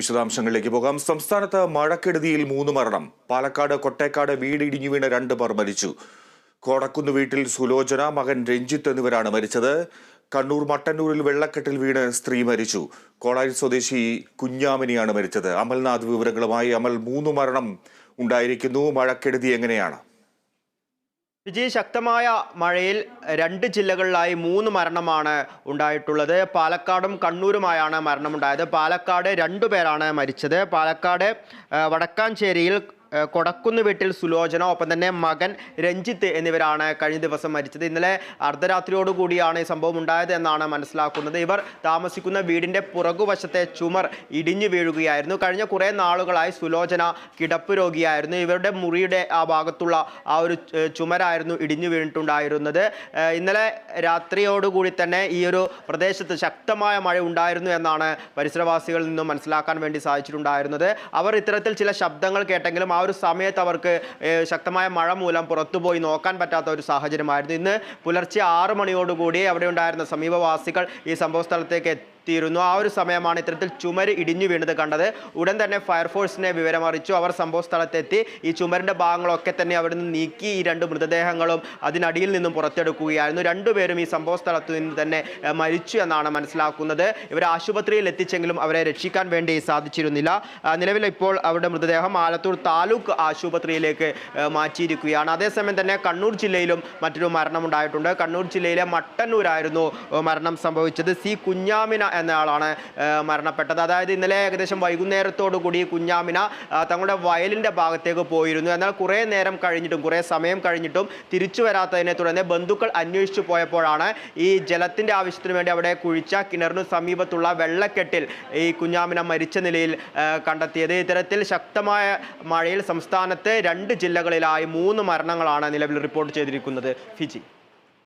വിശദാംശങ്ങളിലേക്ക് പോകാം. സംസ്ഥാനത്ത് മഴക്കെടുതിയിൽ മൂന്ന് മരണം. പാലക്കാട് കൊട്ടേക്കാട് വീട് ഇടിഞ്ഞു വീണ് രണ്ട് പേർ മരിച്ചു. കോടക്കുന്ന് വീട്ടിൽ സുലോചന മകൻ രഞ്ജിത്ത് എന്നിവരാണ് മരിച്ചത്. കണ്ണൂർ മട്ടന്നൂരിൽ വെള്ളക്കെട്ടിൽ വീണ് സ്ത്രീ മരിച്ചു. കോളാരി സ്വദേശി കുഞ്ഞാമിനിയാണ് മരിച്ചത്. അമൽനാഥ് വിവരങ്ങളുമായി അമൽ മൂന്ന് മരണം ഉണ്ടായിരിക്കുന്നു. മഴക്കെടുതി എങ്ങനെയാണ്? വിജയ് ശക്തമായ മഴയിൽ രണ്ട് ജില്ലകളിലായി മൂന്ന് മരണമാണ് ഉണ്ടായിട്ടുള്ളത്. പാലക്കാടും കണ്ണൂരുമായാണ് മരണമുണ്ടായത്. പാലക്കാട് രണ്ടു പേരാണ് മരിച്ചത്. പാലക്കാട് വടക്കാഞ്ചേരിയിൽ ആ, കൊടക്കുന്ന് വീട്ടിൽ സുലോചന ഒപ്പം തന്നെ മകൻ രഞ്ജിത്ത് എന്നിവരാണ് കഴിഞ്ഞ ദിവസം മരിച്ചത്. ഇന്നലെ അർദ്ധരാത്രിയോടുകൂടിയാണ് ഈ സംഭവം ഉണ്ടായത് എന്നാണ് മനസ്സിലാക്കുന്നത്. ഇവർ താമസിക്കുന്ന വീടിന്റെ പുറകുവശത്തെ ചുമർ ഇടിഞ്ഞു വീഴുകയായിരുന്നു. കഴിഞ്ഞ കുറേ നാളുകളായി സുലോചന കിടപ്പ് രോഗിയായിരുന്നു. ഇവരുടെ മുറിയുടെ ആ ഭാഗത്തുള്ള ആ ഒരു ചുമരായിരുന്നു ഇടിഞ്ഞു വീണിട്ടുണ്ടായിരുന്നത്. ഇന്നലെ രാത്രിയോടുകൂടി തന്നെ ഈ ഒരു പ്രദേശത്ത് ശക്തമായ മഴ ഉണ്ടായിരുന്നു എന്നാണ് പരിസരവാസികളിൽ നിന്നും മനസ്സിലാക്കാൻ വേണ്ടി സാധിച്ചിട്ടുണ്ടായിരുന്നത്. അവർ ഇത്തരത്തിൽ ചില ശബ്ദങ്ങൾ കേട്ടെങ്കിലും ആ ഒരു സമയത്ത് അവർക്ക് ശക്തമായ മഴ മൂലം പുറത്തുപോയി നോക്കാൻ പറ്റാത്ത ഒരു സാഹചര്യമായിരുന്നു. ഇന്ന് പുലർച്ചെ ആറ് മണിയോടുകൂടി അവിടെ ഉണ്ടായിരുന്ന സമീപവാസികൾ ഈ സംഭവ സ്ഥലത്തേക്ക് എത്തിയിരുന്നു. ആ ഒരു സമയമാണ് ഇത്തരത്തിൽ ചുമര് ഇടിഞ്ഞു വീണത് കണ്ടത്. ഉടൻ തന്നെ ഫയർഫോഴ്സിനെ വിവരമറിയിച്ചു. അവർ സംഭവ സ്ഥലത്തെത്തി. ഈ ചുമരിന്റെ ഭാഗങ്ങളൊക്കെ തന്നെ അവിടെ നിന്ന് നീക്കി ഈ രണ്ട് മൃതദേഹങ്ങളും അതിനടിയിൽ നിന്നും പുറത്തെടുക്കുകയായിരുന്നു. രണ്ടുപേരും ഈ സംഭവ സ്ഥലത്ത് നിന്ന് തന്നെ മരിച്ചു എന്നാണ് മനസ്സിലാക്കുന്നത്. ഇവർ ആശുപത്രിയിൽ എത്തിച്ചെങ്കിലും അവരെ രക്ഷിക്കാൻ വേണ്ടി സാധിച്ചിരുന്നില്ല. നിലവിൽ ഇപ്പോൾ അവരുടെ മൃതദേഹം ആലത്തൂർ താലൂക്ക് ആശുപത്രിയിലേക്ക് മാറ്റിയിരിക്കുകയാണ്. അതേസമയം തന്നെ കണ്ണൂർ ജില്ലയിലും മറ്റൊരു മരണമുണ്ടായിട്ടുണ്ട്. കണ്ണൂർ ജില്ലയിലെ മട്ടന്നൂരായിരുന്നു മരണം സംഭവിച്ചത്. സി കുഞ്ഞാമിന എന്നയാളാണ് മരണപ്പെട്ടത്. അതായത് ഇന്നലെ ഏകദേശം വൈകുന്നേരത്തോടു കൂടി കുഞ്ഞാമിന തങ്ങളുടെ വയലിന്റെ ഭാഗത്തേക്ക് പോയിരുന്നു. എന്നാൽ കുറേ നേരം കഴിഞ്ഞിട്ടും കുറേ സമയം കഴിഞ്ഞിട്ടും തിരിച്ചു വരാത്തതിനെ തുടർന്ന് ബന്ധുക്കൾ അന്വേഷിച്ചു പോയപ്പോഴാണ് ഈ ജലത്തിന്റെ ആവശ്യത്തിന് വേണ്ടി അവിടെ കുഴിച്ച കിണറിനു സമീപത്തുള്ള വെള്ളക്കെട്ടിൽ ഈ കുഞ്ഞാമിന മരിച്ച നിലയിൽ കണ്ടെത്തിയത്. ഇത്തരത്തിൽ ശക്തമായ മഴയിൽ സംസ്ഥാനത്ത് രണ്ട് ജില്ലകളിലായി മൂന്ന് മരണങ്ങളാണ് നിലവിൽ റിപ്പോർട്ട് ചെയ്തിരിക്കുന്നത്. ഫിജി.